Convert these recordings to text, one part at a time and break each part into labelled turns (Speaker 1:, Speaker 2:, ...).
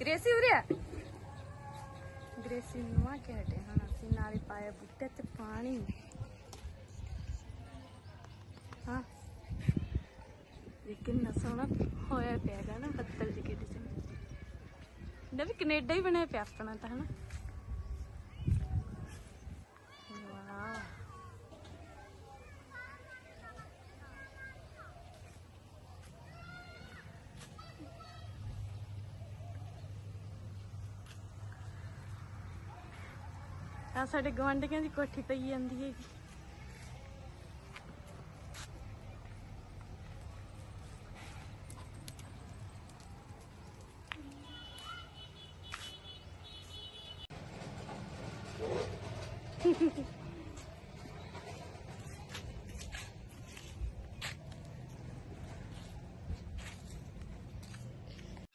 Speaker 1: Gracie ਉਰੇ ਆ। Gracie ਨੂੰ ਆ ਕੇ ਹਟੇ ਹੁਣ ਅਸੀਂ ਨਾਲੇ ਪਾਇਆ ਬੁੱਟੇ ਤੇ ਪਾਣੀ। ਹਾਂ। ਇਹ ਕਿੰਨਾ ਸੋਹਣਾ ਹੋਇਆ ਪਿਆ ਨਾ ਬੱਦਲ ਜੀ ਕਿਤੇ ਚ ਵੀ ਕੈਨੇਡਾ ਹੀ ਬਣਿਆ ਪਿਆ ਆਪਣਾ ਤਾਂ, ਹਨਾ? ਆ ਸਾਡੇ ਗਵਾਂਢੀਆਂ ਦੀ ਕੋਠੀ ਪਈ ਜਾਂਦੀ ਹੈਗੀ।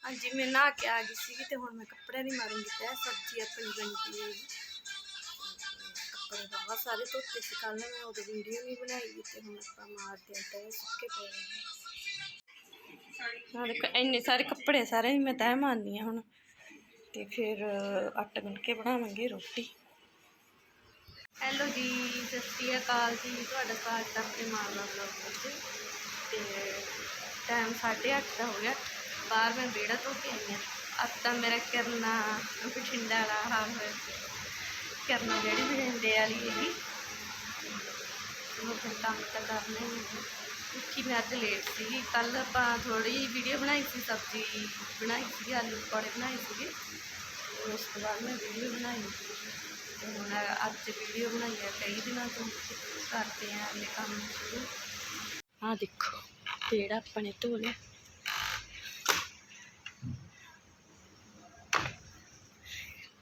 Speaker 1: ਹਾਂਜੀ, ਮੈਂ ਨਹਾ ਕੇ ਆ ਗਈ ਸੀਗੀ ਤੇ ਹੁਣ ਮੈਂ ਕੱਪੜਿਆਂ ਦੀ ਮਾਰੂੰਗੀ ਤੈ ਸਬਜ਼ੀ ਆਪਣੀ ਬਣੀ ਪਈ ਹੈਗੀ ਕੱਪੜੇ ਬਹੁਤ ਸਾਰੇ ਧੋਤੇ ਸੀ ਕੱਲ ਮੈਂ ਉਹਦੀ ਵੀਡੀਓ ਨਹੀਂ ਬਣਾਈ ਤੇ ਹੁਣ ਆਪਾਂ ਮਾਰਦੇ ਆ ਤੈ ਸੁੱਕੇ ਪਏ ਨੇ। ਆਹ ਦੇਖੋ ਇੰਨੇ ਸਾਰੇ ਕੱਪੜੇ ਸਾਰੇ ਮੈਂ ਤੈਅ ਮਾਰਨੀ ਆ ਹੁਣ। ਤੇ ਫਿਰ ਆਟਾ ਗੁੰਨ ਕੇ ਬਣਾਵਾਂਗੇ ਰੋਟੀ। ਹੈਲੋ ਜੀ ਸਤਿ ਸ਼੍ਰੀ ਅਕਾਲ ਜੀ। ਤੁਹਾਡਾ ਸਵਾਗਤ ਹੈ ਆਪਣੇ ਮਾਲਵਾ ਬਲੌਗ ਵਿੱਚ ਤੇ ਟਾਈਮ 8:30 ਦਾ ਹੋ ਗਿਆ। ਬਾਹਰ ਮੈਂ ਵਿਹੜਾ ਧੋ ਕੇ ਆਈ ਹਾਂ। ਅੱਜ ਤਾਂ ਮੇਰਾ ਕਰਨਾ ਬਠਿੰਡਾ ਵਾਲਾ ਹਾਲ ਹੋਇਆ। ਕਰਨਾ ਜਿਹੜੀ ਬਠਿੰਡੇ ਵਾਲੀ ਹੈਗੀ ਉਹ ਫਿਰ ਕੰਮ ਤਾਂ ਕਰਨਾ ਹੀ ਹੈ। ਉੱਠੀ ਮੈਂ ਅੱਜ ਲੇਟ ਸੀਗੀ। ਕੱਲ ਆਪਾਂ ਥੋੜੀ ਵੀਡੀਓ ਬਣਾਈ ਸੀ, ਸਬਜ਼ੀ ਬਣਾਈ ਸੀ ਆਲੂ ਪਕੌੜੇ ਬਣਾਏ ਸੀਗੇ। ਤੇ ਉਸ ਤੋਂ ਬਾਅਦ ਮੈਂ ਵੀਡੀਓ ਬਣਾਈ। ਤੇ ਹੁਣ ਅੱਜ ਵੀਡੀਓ ਬਣਾਈ ਹੈ, ਕਈ ਦਿਨਾਂ ਤੋਂ ਕਰਦੇ ਆ ਇਹ ਕੰਮ ਸ਼ੁਰੂ। ਆਹ ਦੇਖੋ, ਪੇੜਾ ਆਪਣੇ ਧੋ ਲਿਆ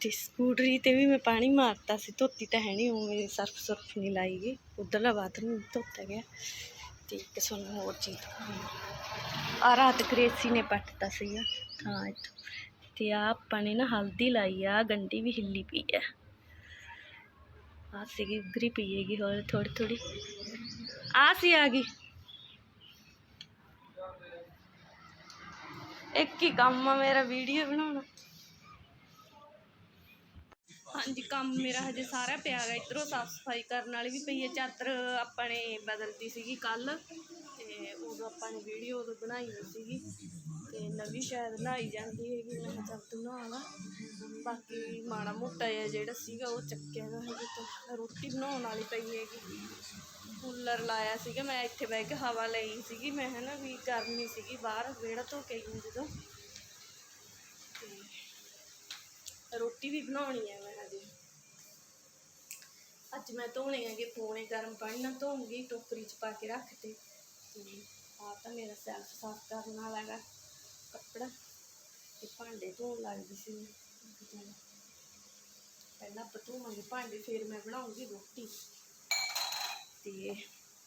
Speaker 1: ਤੇ ਸਕੂਟਰੀ ਤੇ ਵੀ ਮੈਂ ਪਾਣੀ ਮਾਰਤਾ ਸੀ, ਧੋਤੀ ਤਾਂ ਹੈ ਨਹੀਂ ਉਵੇਂ ਸਰਫ ਸਰਫ ਨਹੀਂ ਲਾਈ ਗਈ। ਉਧਰਲਾ ਬਾਥਰੂਮ ਧੋਤਾ ਗਿਆ ਤੇ ਇੱਕ ਸਾਨੂੰ ਹੋਰ ਚੀਜ਼ ਦਿਖਾਉਣੀ ਆ ਰਾਤ ਗ੍ਰੇਸੀ ਨੇ ਪੱਟਤਾ ਸੀਗਾ ਹਾਂ ਇੱਥੋਂ। ਤੇ ਆ ਆਪਾਂ ਨੇ ਨਾ ਹਲਦੀ ਲਾਈ ਆ ਗੰਡੀ ਵੀ ਹਿੱਲੀ ਪਈ ਆ। ਆ ਸੀਗੀ, ਉਗਰੀ ਪਈ ਹੈਗੀ, ਹੋਰ ਥੋੜੀ ਥੋੜੀ ਆ ਸੀ, ਆ ਗਈ। ਇੱਕ ਹੀ ਕੰਮ ਆ ਮੇਰਾ, ਵੀਡੀਓ ਬਣਾਉਣਾ। ਹਾਂਜੀ, ਕੰਮ ਮੇਰਾ ਹਜੇ ਸਾਰਾ ਪਿਆ ਗਾ ਇਧਰੋਂ, ਸਾਫ਼ ਸਫ਼ਾਈ ਕਰਨ ਵਾਲੀ ਵੀ ਪਈ ਹੈ। ਚਾਦਰ ਆਪਾਂ ਨੇ ਬਦਲਤੀ ਸੀਗੀ ਕੱਲ ਤੇ ਉਦੋਂ ਆਪਾਂ ਨੇ ਵੀਡੀਓ ਉਦੋਂ ਬਣਾਈ ਹੋਈ ਸੀਗੀ ਤੇ ਨਵੀਂ ਸ਼ਾਇਦ ਨਹਾਈ ਜਾਂਦੀ ਹੈਗੀ, ਮੈਂ ਕਿਹਾ ਚੱਲ ਤੂੰ ਨਹਾ ਲਾ। ਬਾਕੀ ਮਾੜਾ ਮੋਟਾ ਜਿਹਾ ਜਿਹੜਾ ਸੀਗਾ ਉਹ ਚੱਕਿਆ ਗਾ, ਹਜੇ ਤਾਂ ਰੋਟੀ ਬਣਾਉਣ ਵਾਲੀ ਪਈ ਹੈਗੀ। ਕੂਲਰ ਲਾਇਆ ਸੀਗਾ, ਮੈਂ ਇੱਥੇ ਬਹਿ ਕੇ ਹਵਾ ਲਈ ਸੀਗੀ, ਮੈਂ ਹੈ ਨਾ ਵੀ ਗਰਮੀ ਸੀਗੀ ਬਾਹਰ, ਵਿਹੜਾ ਧੋ ਕੇ ਆਈ ਜਦੋਂ ਤੇ ਰੋਟੀ ਵੀ ਬਣਾਉਣੀ ਹੈ ਮੈਂ ਹਜੇ। ਅੱਜ ਮੈਂ ਧੋਣੇ ਹੈਗੇ, ਪੋਣੇ ਗਰਮ ਪਾਣੀ ਨਾਲ ਧੋਉਂਗੀ ਟੋਕਰੀ 'ਚ ਪਾ ਕੇ ਰੱਖ ਤੇ। ਆ ਤਾਂ ਮੇਰਾ ਸੈਲਫ ਸਾਫ਼ ਕਰਨ ਵਾਲਾ ਹੈਗਾ, ਕੱਪੜਾ। ਤੇ ਭਾਂਡੇ ਧੋਣ ਲੱਗਦੀ ਸੀ ਪਹਿਲਾਂ ਆਪਾਂ ਧੋਵਾਂਗੇ ਭਾਂਡੇ, ਫਿਰ ਮੈਂ ਬਣਾਉਂਗੀ ਰੋਟੀ। ਤੇ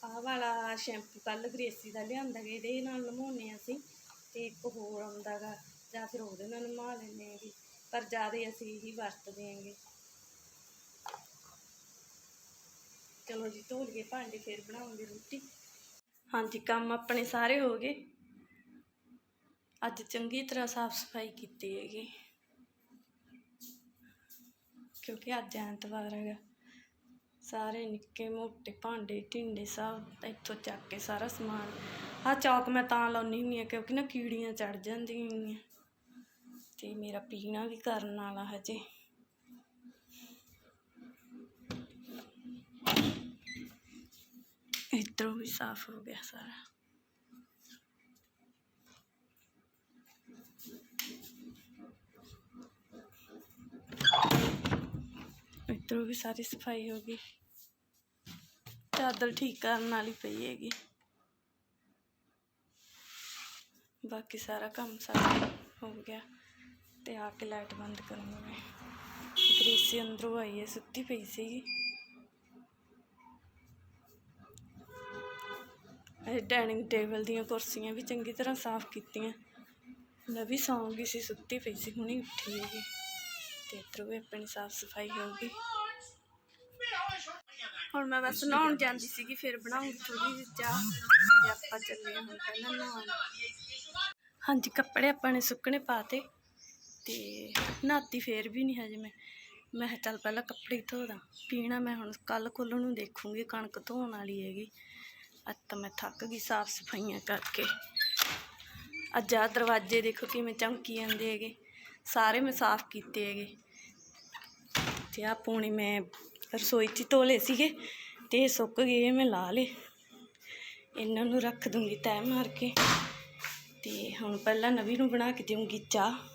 Speaker 1: ਆਹ ਵਾਲਾ ਸ਼ੈਂਪੂ ਕੱਲ ਗ੍ਰੇਸੀ ਦਾ ਲਿਆਂਦਾ ਗਾ, ਇਹਦੇ ਨਾਲ ਨਮਾਉਂਦੇ ਅਸੀਂ। ਤੇ ਇੱਕ ਹੋਰ ਆਉਂਦਾ ਗਾ, ਜਾਂ ਫਿਰ ਉਹਦੇ ਨਾਲ ਨਮਾ ਲੈਂਦੇ ਹੈਗੇ ਪਰ ਜ਼ਿਆਦਾ ਅਸੀਂ ਇਹੀ ਵਰਤਦੇ ਹੈਗੇ। ਚਲੋ ਜੀ, ਧੋ ਲਈਏ ਭਾਂਡੇ, ਫਿਰ ਬਣਾਉਂਗੇ ਰੋਟੀ। ਹਾਂਜੀ, ਕੰਮ ਆਪਣੇ ਸਾਰੇ ਹੋ ਗਏ। ਅੱਜ ਚੰਗੀ ਤਰ੍ਹਾਂ ਸਾਫ਼ ਸਫ਼ਾਈ ਕੀਤੀ ਹੈਗੀ। ਕਿਉਂਕਿ ਅੱਜ ਐਤਵਾਰ ਹੈਗਾ। ਸਾਰੇ ਨਿੱਕੇ, ਮੋਟੇ ਭਾਂਡੇ ਢਿੰਡੇ ਸਭ ਇੱਥੋਂ ਚੱਕ ਕੇ ਸਾਰਾ ਸਮਾਨ। ਆਹ ਚੌਕ ਮੈਂ ਤਾਂ ਲਾਉਣੀ ਹੁੰਦੀ ਆ ਕਿਉਂਕਿ ਨਾ ਕੀੜੀਆਂ ਚੜ ਜਾਂਦੀਆਂ ਹੈਗੀਆਂ। ਤੇ ਮੇਰਾ ਪੀਣਾ ਵੀ ਕਰਨ ਵਾਲਾ ਹਜੇ। ਇੱਧਰੋਂ ਵੀ ਸਾਫ਼ ਹੋ ਗਿਆ ਸਾਰਾ। ਇੱਧਰੋਂ ਵੀ ਸਾਰੀ ਸਫ਼ਾਈ ਹੋ ਗਈ। ਚਾਦਰ ਠੀਕ ਕਰਨ ਵਾਲੀ ਪਈ ਹੈਗੀ। ਬਾਕੀ ਸਾਰਾ ਕੰਮ ਸਾਰਾ ਹੋ ਗਿਆ। ਤੇ ਆ ਕੇ ਲਾਈਟ ਬੰਦ ਕਰੂੰਗੀ ਮੈਂ ਗ੍ਰੇਸੀ ਅੰਦਰੋਂ ਆਈ ਹੈ, ਸੁੱਤੀ ਪਈ ਸੀਗੀ। ਇਹ ਡਾਈਨਿੰਗ ਟੇਬਲ ਦੀਆਂ ਕੁਰਸੀਆਂ ਵੀ ਚੰਗੀ ਤਰ੍ਹਾਂ ਸਾਫ਼ ਕੀਤੀਆਂ। ਮੈਂ ਵੀ ਸੌਂ ਗਈ ਸੀ, ਸੁੱਤੀ ਪਈ ਸੀ, ਹੁਣੀ ਉੱਠੀ ਹੈਗੀ। ਤੇ ਇੱਧਰੋਂ ਵੀ ਆਪਣੀ ਸਾਫ਼ ਸਫ਼ਾਈ ਹੋ ਗਈ। ਹੁਣ ਮੈਂ ਬਸ ਨਹਾਉਣ ਜਾਂਦੀ ਸੀਗੀ, ਫਿਰ ਬਣਾਉਂਗੀ ਥੋੜੀ ਜਿਹੀ ਚਾਹ ਤੇ ਆਪਾਂ ਚੱਲੇ ਹਾਂ ਹੁਣ ਪਹਿਲਾਂ ਨਹਾਉਣ। ਹਾਂਜੀ, ਕੱਪੜੇ ਆਪਾਂ ਨੇ ਸੁੱਕਣੇ ਪਾਤੇ ਤੇ ਨਹਾਤੀ ਫੇਰ ਵੀ ਨਹੀਂ ਹਜੇ ਮੈਂ। ਮੈਂ ਕਿਹਾ ਚੱਲ ਪਹਿਲਾਂ ਕੱਪੜੇ ਹੀ ਧੋ ਦਾਂ ਪੀਣਾ ਮੈਂ ਹੁਣ ਕੱਲ ਕੁੱਲ ਨੂੰ ਦੇਖੂੰਗੀ, ਕਣਕ ਧੋਣ ਵਾਲੀ ਹੈਗੀ। ਅੱਜ ਤਾਂ ਮੈਂ ਥੱਕ ਗਈ ਸਾਫ਼ ਸਫਾਈਆਂ ਕਰਕੇ। ਅੱਜ ਆ ਦਰਵਾਜ਼ੇ ਦੇਖੋ ਕਿਵੇਂ ਚਮਕੀ ਜਾਂਦੇ ਹੈਗੇ। ਸਾਰੇ ਮੈਂ ਸਾਫ਼ ਕੀਤੇ ਹੈਗੇ। ਤੇ ਆ ਪੂਣੇ ਮੈਂ ਰਸੋਈ 'ਚ ਹੀ ਧੋ ਲਏ ਸੀਗੇ ਤੇ ਇਹ ਸੁੱਕ ਗਏ ਮੈਂ ਲਾ ਲਏ। ਇਹਨਾਂ ਨੂੰ ਰੱਖ ਦੂੰਗੀ ਤੈਅ ਮਾਰ ਕੇ। ਤੇ ਹੁਣ ਪਹਿਲਾਂ ਨਵੀਂ ਨੂੰ ਬਣਾ ਕੇ ਦੇਵਾਂਗੀ ਚਾਹ।